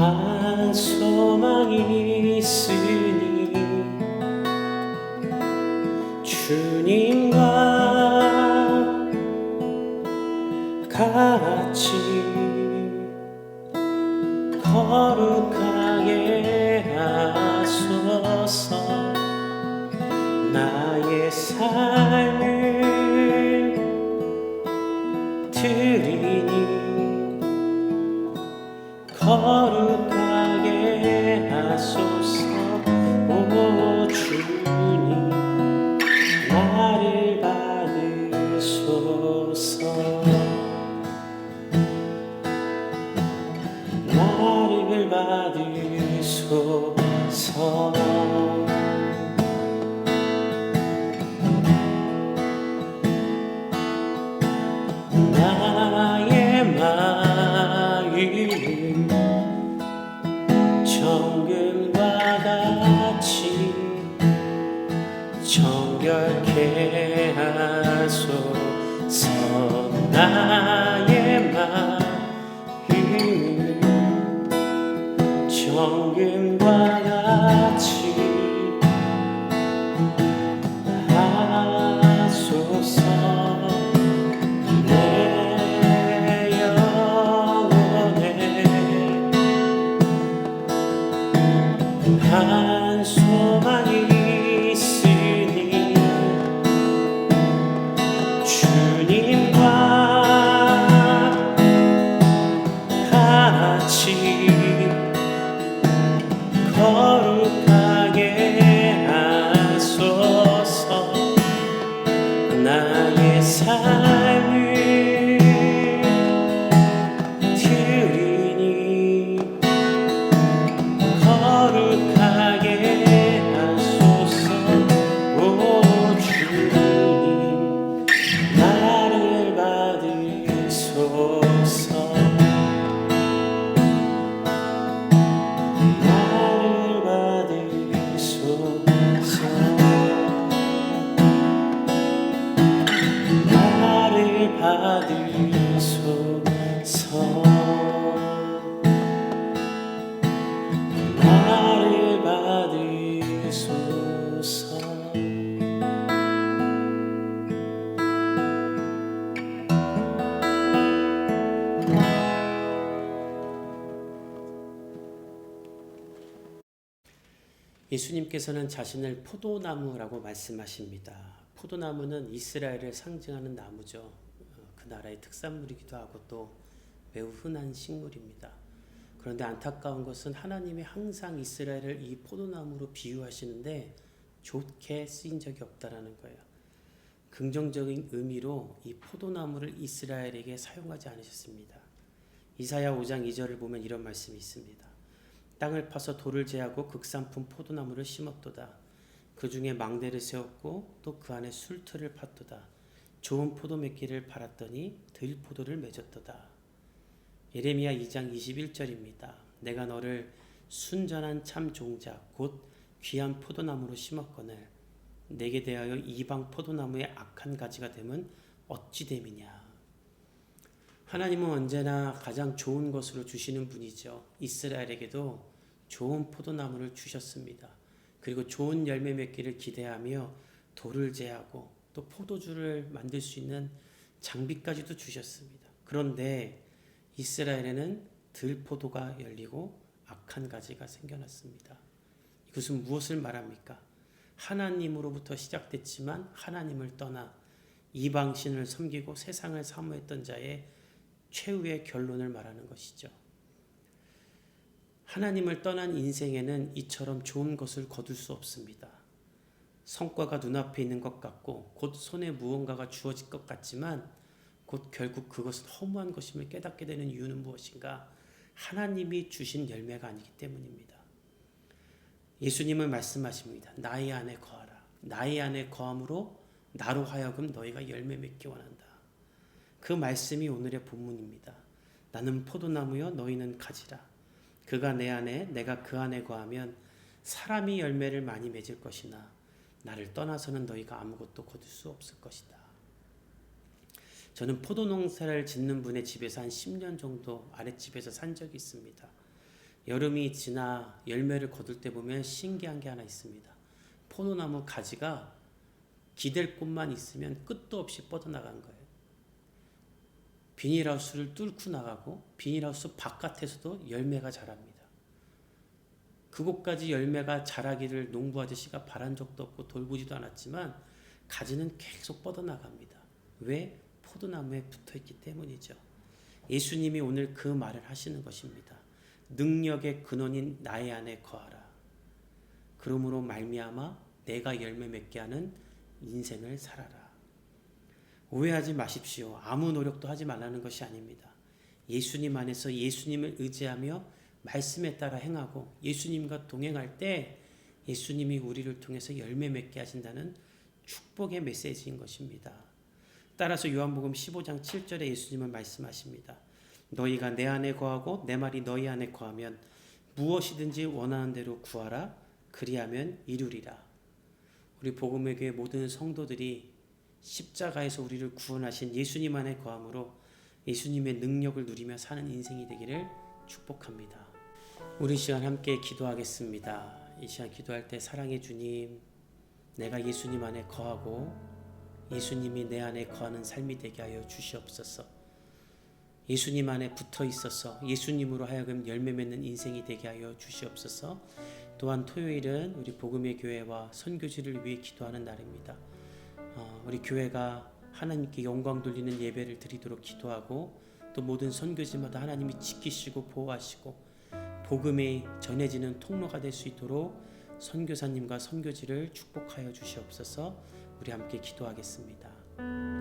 한 소망이 있으니 주님과 같이 거룩하게 하소서. 나의 삶 받 예수님께서는 자신을 포도나무라고 말씀하십니다. 포도나무는 이스라엘을 상징하는 나무죠. 나라의 특산물이기도 하고 또 매우 흔한 식물입니다. 그런데 안타까운 것은 하나님이 항상 이스라엘을 이 포도나무로 비유하시는데 좋게 쓰인 적이 없다라는 거예요. 긍정적인 의미로 이 포도나무를 이스라엘에게 사용하지 않으셨습니다. 이사야 5장 2절을 보면 이런 말씀이 있습니다. 땅을 파서 돌을 제하고 극산품 포도나무를 심었도다. 그 중에 망대를 세웠고 또 그 안에 술틀을 팠도다. 좋은 포도 맺기를 팔았더니 들포도를 맺었도다. 예레미야 2장 21절입니다. 내가 너를 순전한 참 종자 곧 귀한 포도나무로 심었거늘 내게 대하여 이방 포도나무의 악한 가지가 되면 어찌 됨이냐. 하나님은 언제나 가장 좋은 것으로 주시는 분이죠. 이스라엘에게도 좋은 포도나무를 주셨습니다. 그리고 좋은 열매 맺기를 기대하며 돌을 제하고 또 포도주를 만들 수 있는 장비까지도 주셨습니다. 그런데 이스라엘에는 들포도가 열리고 악한 가지가 생겨났습니다. 이것은 무엇을 말합니까? 하나님으로부터 시작됐지만 하나님을 떠나 이방신을 섬기고 세상을 사모했던 자의 최후의 결론을 말하는 것이죠. 하나님을 떠난 인생에는 이처럼 좋은 것을 거둘 수 없습니다. 성과가 눈앞에 있는 것 같고 곧 손에 무언가가 주어질 것 같지만 곧 결국 그것은 허무한 것임을 깨닫게 되는 이유는 무엇인가? 하나님이 주신 열매가 아니기 때문입니다. 예수님은 말씀하십니다. 나의 안에 거하라. 나의 안에 거함으로 나로 하여금 너희가 열매 맺기 원한다. 그 말씀이 오늘의 본문입니다. 나는 포도나무여 너희는 가지라. 그가 내 안에 내가 그 안에 거하면 사람이 열매를 많이 맺을 것이나 나를 떠나서는 너희가 아무것도 거둘 수 없을 것이다. 저는 포도 농사를 짓는 분의 집에서 한 10년 정도 아랫집에서 산 적이 있습니다. 여름이 지나 열매를 거둘 때 보면 신기한 게 하나 있습니다. 포도나무 가지가 기댈 곳만 있으면 끝도 없이 뻗어나간 거예요. 비닐하우스를 뚫고 나가고 비닐하우스 바깥에서도 열매가 자랍니다. 그곳까지 열매가 자라기를 농부 아저씨가 바란 적도 없고 돌보지도 않았지만 가지는 계속 뻗어나갑니다. 왜? 포도나무에 붙어 있기 때문이죠. 예수님이 오늘 그 말을 하시는 것입니다. 능력의 근원인 나의 안에 거하라. 그러므로 말미암아 내가 열매 맺게 하는 인생을 살아라. 오해하지 마십시오. 아무 노력도 하지 말라는 것이 아닙니다. 예수님 안에서 예수님을 의지하며 말씀에 따라 행하고 예수님과 동행할 때 예수님이 우리를 통해서 열매 맺게 하신다는 축복의 메시지인 것입니다. 따라서 요한복음 15장 7절에 예수님은 말씀하십니다. 너희가 내 안에 거하고 내 말이 너희 안에 거하면 무엇이든지 원하는 대로 구하라 그리하면 이루리라. 우리 복음의 교회 모든 성도들이 십자가에서 우리를 구원하신 예수님 안에 거함으로 예수님의 능력을 누리며 사는 인생이 되기를 축복합니다. 우리 시간 함께 기도하겠습니다. 이 시간 기도할 때 사랑해 주님, 내가 예수님 안에 거하고 예수님이 내 안에 거하는 삶이 되게 하여 주시옵소서. 예수님 안에 붙어 있어서 예수님으로 하여금 열매 맺는 인생이 되게 하여 주시옵소서. 또한 토요일은 우리 복음의 교회와 선교지를 위해 기도하는 날입니다. 어, 우리 교회가 하나님께 영광 돌리는 예배를 드리도록 기도하고 또 모든 선교지마다 하나님이 지키시고 보호하시고 복음이 전해지는 통로가 될 수 있도록 선교사님과 선교지를 축복하여 주시옵소서. 우리 함께 기도하겠습니다.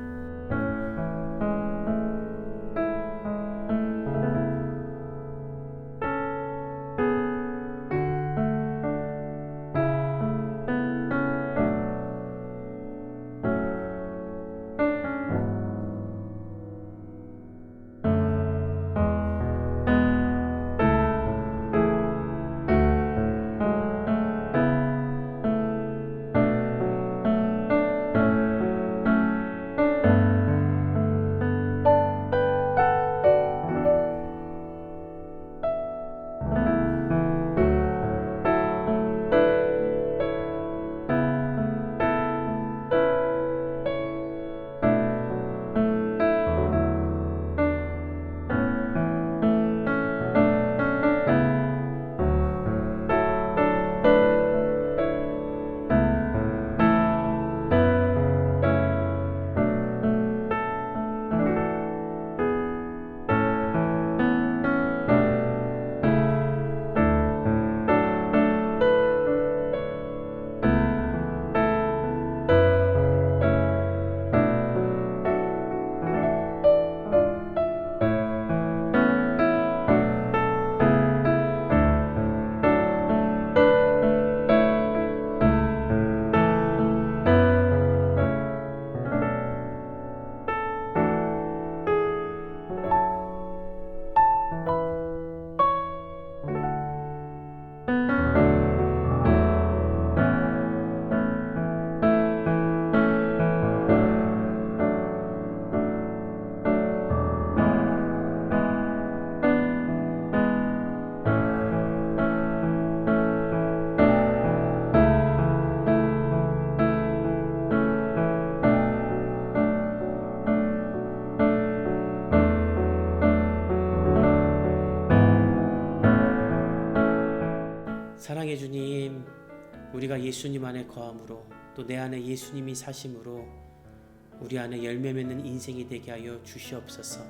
사랑해 주님, 우리가 예수님 안에 거함으로 또 내 안에 예수님이 사심으로 우리 안에 열매 맺는 인생이 되게 하여 주시옵소서.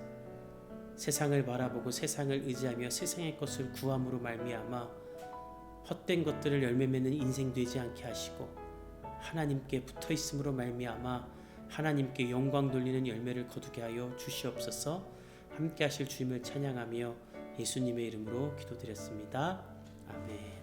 세상을 바라보고 세상을 의지하며 세상의 것을 구함으로 말미암아 헛된 것들을 열매 맺는 인생 되지 않게 하시고 하나님께 붙어 있음으로 말미암아 하나님께 영광 돌리는 열매를 거두게 하여 주시옵소서. 함께 하실 주님을 찬양하며 예수님의 이름으로 기도드렸습니다. 아멘.